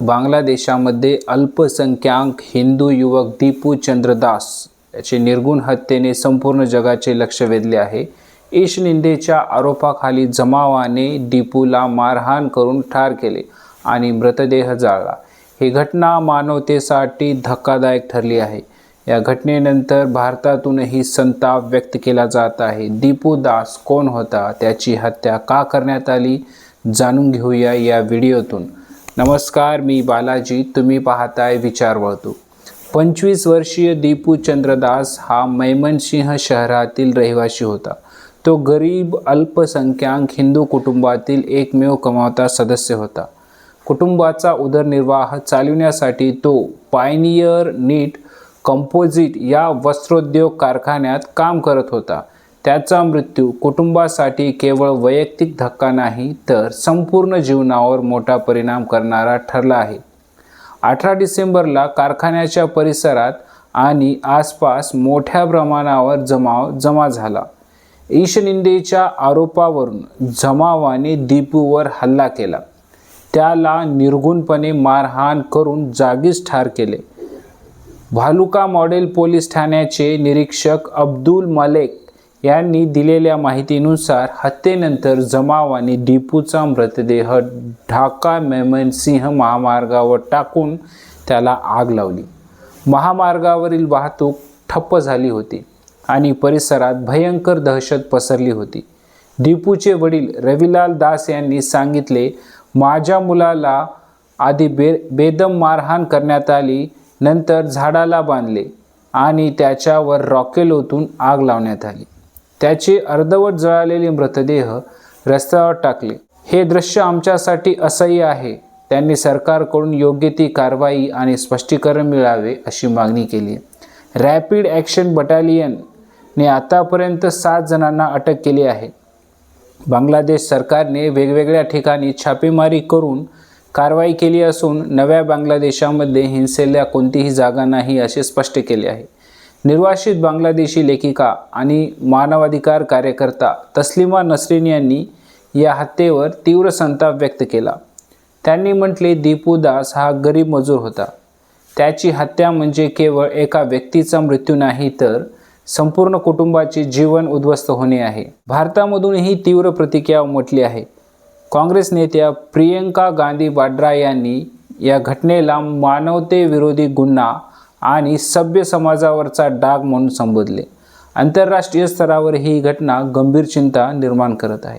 बांगलादेशामध्ये अल्पसंख्याक हिंदू युवक दीपू चंद्रदास याचे निर्गुण हत्येने संपूर्ण जगाचे लक्ष वेधले आहे. ईश निंदेच्या आरोपाखाली जमावाने दीपूला मारहाण करून ठार केले आणि मृतदेह जाळला. ही घटना मानवतेसाठी धक्कादायक ठरली आहे. या घटनेनंतर भारतातूनही संताप व्यक्त केला जात आहे. दीपू दास कोण होता? त्याची हत्या का करण्यात आली? जाणून घेऊया या व्हिडिओतून. नमस्कार मी बालाजी. तुम्ही पाहताय विचार वाहतूक. पंचवीस वर्षीय दीपू चंद्रदास हा मैमनसिंह शहरातील रहिवासी होता. तो गरीब अल्पसंख्याक हिंदू कुटुंबातील एकमेव कमावता सदस्य होता. कुटुंबाचा उदरनिर्वाह चालविण्यासाठी तो पायनियर नीट कंपोजिट या वस्त्रोद्योग कारखान्यात काम करत होता. त्याचा मृत्यू कुटुंबासाठी केवळ वैयक्तिक धक्का नाही तर संपूर्ण जीवनावर मोठा परिणाम करणारा ठरला आहे. अठरा डिसेंबरला कारखान्याच्या परिसरात आणि आसपास मोठ्या प्रमाणावर जमाव जमा झाला. ईशनिंदेच्या आरोपावरून जमावाने दीपूवर हल्ला केला. त्याला निर्गुणपणे मारहाण करून जागीच ठार केले. भालुका मॉडेल पोलीस ठाण्याचे निरीक्षक अब्दुल मलेक यांनी दिलेल्या माहितीनुसार हत्येनंतर जमावाने डिपूचा मृतदेह ढाका मेमनसिंह महामार्गावर टाकून त्याला आग लावली. महामार्गावरील वाहतूक ठप्प झाली होती आणि परिसरात भयंकर दहशत पसरली होती. डिपूचे वडील रविलाल दास यांनी सांगितले माझ्या मुलाला आधी बे बेदम मारहाण करण्यात आली नंतर झाडाला बांधले आणि त्याच्यावर रॉकेल ओतून आग लावण्यात आली. त्याचे अर्धवट जळालेले मृतदेह रस्त्यावर टाकले. हे दृश्य आमच्यासाठी असह्य आहे. त्यांनी सरकारकडून योग्य ती कारवाई आणि स्पष्टीकरण मिळावे अशी मागणी केली. रॅपिड ॲक्शन बटालियनने आतापर्यंत सात जणांना अटक केली आहे. बांगलादेश सरकारने वेगवेगळ्या ठिकाणी छापेमारी करून कारवाई केली असून नव्या बांगलादेशामध्ये हिंसेला कोणतीही जागा नाही असे स्पष्ट केले आहे. निर्वासित बांगलादेशी लेखिका आणि मानवाधिकार कार्यकर्ता तस्लिमा नसरीन यांनी या हत्येवर तीव्र संताप व्यक्त केला. त्यांनी म्हटले दीपू दास हा गरीब मजूर होता. त्याची हत्या म्हणजे केवळ एका व्यक्तीचा मृत्यू नाही तर संपूर्ण कुटुंबाचे जीवन उद्ध्वस्त होणे आहे. भारतामधूनही तीव्र प्रतिक्रिया उमटली आहे. काँग्रेस नेत्या प्रियंका गांधी वाड्रा यांनी या घटनेला मानवतेविरोधी गुन्हा आणि सभ्य समाजावरचा डाग म्हणून संबोधले. आंतरराष्ट्रीय स्तरावर ही घटना गंभीर चिंता निर्माण करत आहे.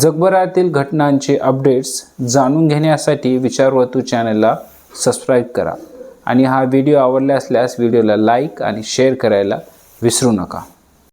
जगभरातील घटनांचे अपडेट्स जाणून घेण्यासाठी विचारवतू चॅनलला सबस्क्राईब करा. आणि हा व्हिडिओ आवडला असल्यास व्हिडिओला लाईक आणि शेअर करायला विसरू नका.